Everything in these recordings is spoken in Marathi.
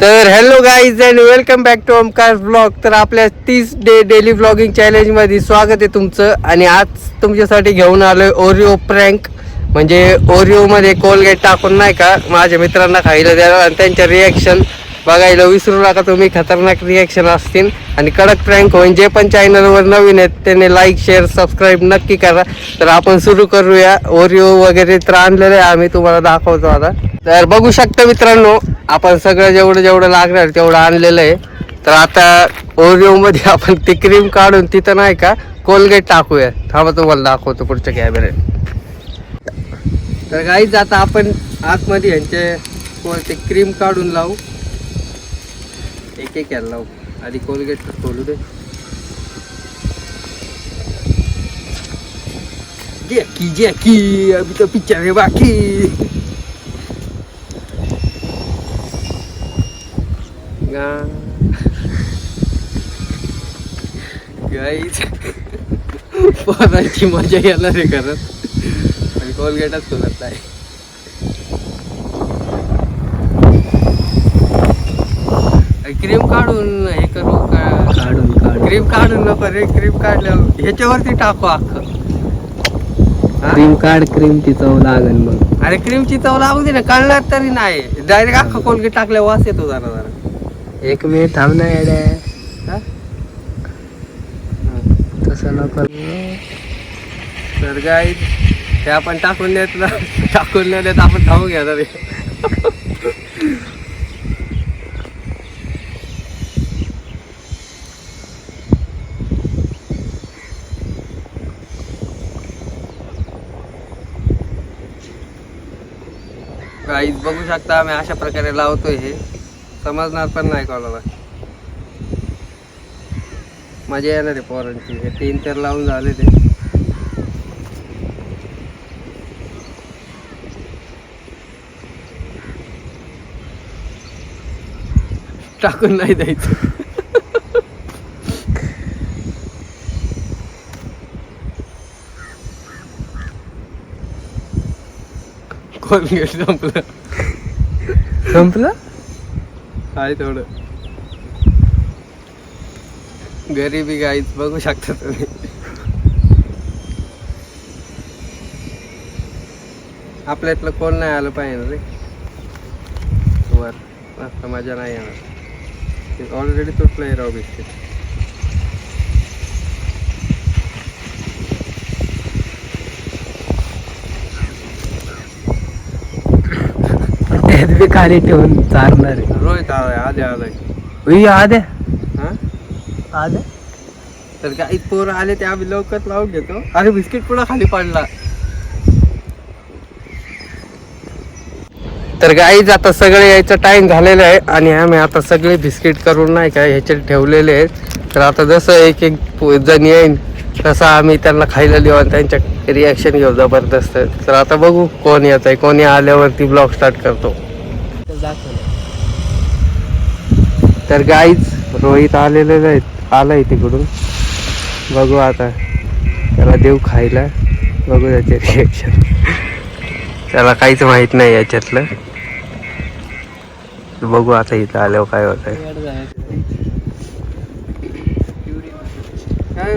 तर hello guys and welcome back to Omkar blog तर आपल्या तीस डे डेली ब्लॉगिंग चॅलेंजमध्ये स्वागत आहे तुमचं. आणि आज तुमच्यासाठी घेऊन आलो आहे ओरिओ प्रँक म्हणजे ओरिओमध्ये कोलगेट टाकून नाही का माझ्या मित्रांना खायला द्यायला. आणि त्यांच्या रिॲक्शन बघायला विसरू नका तुम्ही खतरनाक रिॲक्शन असतील. आणि कडक प्रँक होईल जे पण चॅनलवर नवीन आहेत त्यांनी लाईक शेअर सबस्क्राईब नक्की करा. तर आपण सुरू करूया. ओरिओ वगैरे तर आणलेलं आहे आम्ही तुम्हाला दाखवतो आता. तर बघू शकता मित्रांनो आपण सगळं जेवढं जेवढं लागणार तेवढं आणलेलं आहे. तर आता ओरिओ मध्ये आपण ती क्रीम काढून तिथं नाही का कोलगेट टाकूया. थांबा तुम्हाला दाखवतो पुढच्या कॅमेऱ्यात तर गाईज आता आपण आतमध्ये यांचे ते क्रीम काढून लावू? एक एक याला लावू. आधी कोलगेट खोलू दे. की की अभी तो पिक्चर है बाकी. पोरांची मजा येणार आहे करत आणि कोलगेटच खोलत आहे क्रीम काढून हे करू का? काढून क्रीम काढून नको रे क्रीम काढल्यावर. ह्याच्यावरती टाकू अख्खं. हा? क्रीम काढ क्रीम ती चव लागन मग. अरे क्रीमची चव लागू दे ना कळणार तरी नाही. डायरेक्ट अख्खा कोलगेट टाकल्या वास येतो जरा जरा. एक मिनिट थांब ना येड्या. हा? तसं नको तर गाई ते आपण टाकून देत ना टाकून नाही देत आपण खाऊ घ्या तरी बघू शकता आम्ही अशा प्रकारे लावतोय हे. समजणार पण नाही कोणाला. मजा येणार आहे पोरांची. हे तीन तर लावून झाले ते. टाकून नाही द्यायचं. कोलगेट संपलं? संपलं? आहे थोडं गरिबी गाईच बघू शकता तुम्ही. आपल्यातलं कोण नाही आलं पाहिजे रे? वर. मस्त मजा नाही येणार. ऑलरेडी तुटलंय राव बिस्किट खाली ठेवून चारणार आहे. रोहित आलाय आधी आलाय आद्या हा आले. तर काही पोरं आले ते आम्ही लवकर लावून घेतो. अरे बिस्किट पुढं खाली पडला? तर गाईज आता सगळे यायचं टाइम झालेलं आहे आणि आम्ही आता सगळे बिस्किट करून नाही का ह्याच्यात ठेवलेले आहेत. तर आता जसं एक एक जण येईन तसं आम्ही त्यांना खायला देऊ आणि त्यांच्या रिॲक्शन घेऊ जबरदस्त. तर आता बघू कोण येत आहे कोणी आल्यावरती ब्लॉग स्टार्ट करतो. तर गाईज रोहित आलेले आहेत. आलाय तिकडून. बघू आता. त्याला देऊ खायला. बघू त्याचे रिएक्शन त्याला काहीच माहीत नाही याच्यातलं. बघू आता इथं आल्यावर काय होत काय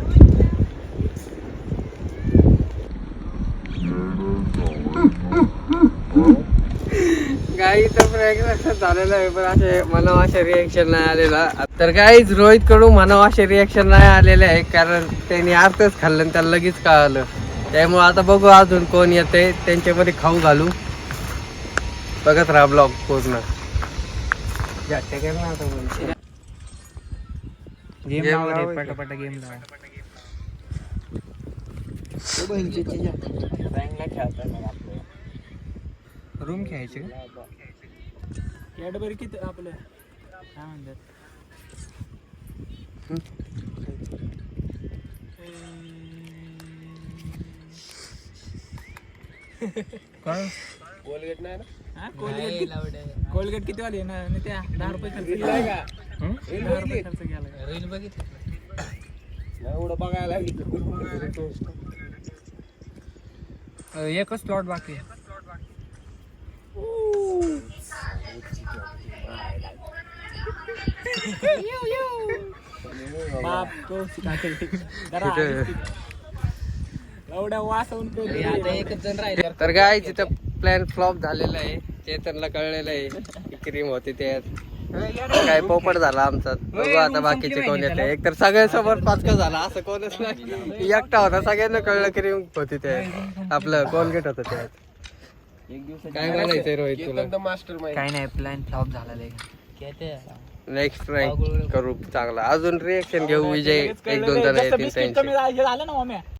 काही तर प्रयत्न झालेला आहे पण असे मला असे रिएक्शन नाही आलेला. तर काहीच रोहित कडून म्हणा असे रिएक्शन नाही आलेले आहे कारण त्यांनी अर्धच खाल्लं आणि त्याला लगेच कळालं. त्यामुळे आता बघू अजून कोण येते त्यांच्यामध्ये खाऊ घालू. बघत राहा ब्लॉग पूर्ण. गेम पटापटा गेम रूम खेळायचे कॅडबरी किती आपलं? काय म्हणतात? कोलगेट किती? वाले ना आणि त्या दहा रुपये खर्च केला. दहा रुपये खर्च केला. रील बघितलं. एकच प्लॉट बाकी आहे. बाप तो एवढ्या वासवून आता एकच जण राहिले तर काय तिथं प्लॅन फ्लॉप झालेला आहे. चेतनला कळलेलं आहे क्रीम होती त्यात काय पोपट झाला आमचा. बघू आता बाकीचे कोण येते. एक तर सगळ्यांसमोर पाचका झाला. असं कोणच नाही. एकटा होता. सगळ्यांना कळलं क्रीम होती त्यात आपलं कोलगेट होतं त्यात काय म्हणायचंय रोहित तुला? काय नाही प्लॅन फ्लॉप झालेला नेक्स्ट रँक करू चांगला. अजून रिएक्शन घेऊ विजय एक दोन जण येतील कमी त्यांचे झालं ना मम्या?